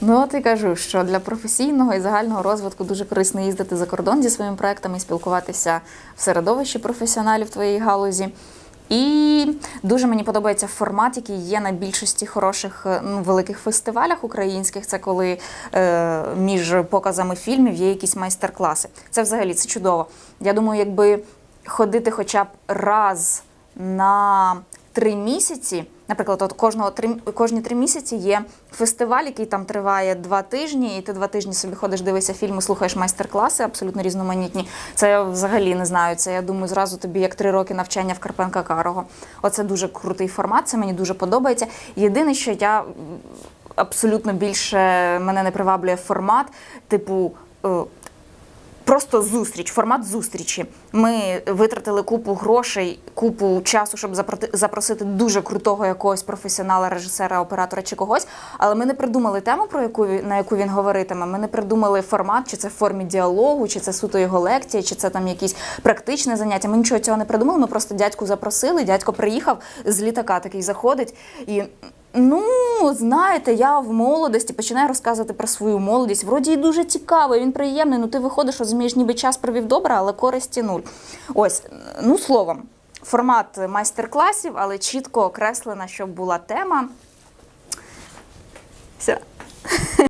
Ну, от і кажу, що для професійного і загального розвитку дуже корисно їздити за кордон зі своїми проектами спілкуватися в середовищі професіоналів твоєї галузі. І дуже мені подобається формат, який є на більшості хороших е, ну, великих фестивалях українських. Це коли е, між показами фільмів є якісь майстер-класи. Це взагалі це чудово. Я думаю, якби ходити хоча б раз на три місяці. Наприклад, от кожного три кожні три місяці є фестиваль, який там триває два тижні, і ти два тижні собі ходиш, дивишся фільми, слухаєш майстер-класи, абсолютно різноманітні. Це взагалі не знаю. Це я думаю, зразу тобі як три роки навчання в Карпенка Карого. Оце дуже крутий формат. Це мені дуже подобається. Єдине, що я абсолютно більше мене не приваблює формат, типу. Просто зустріч, формат зустрічі. Ми витратили купу грошей, купу часу, щоб запросити дуже крутого якогось професіонала, режисера, оператора чи когось. Але ми не придумали тему, про яку на яку він говоритиме. Ми не придумали формат, чи це в формі діалогу, чи це суто його лекція, чи це там якісь практичне заняття. Ми нічого цього не придумали. Ми просто дядьку запросили. Дядько приїхав з літака, такий заходить і. Ну, знаєте, я в молодості починаю розказувати про свою молодість. Вроді і дуже цікаво, він приємний. Ну ти виходиш, розумієш, ніби час провів добре, але користі нуль. Ось, ну словом, формат майстер-класів, але чітко окреслена, щоб була тема. Все.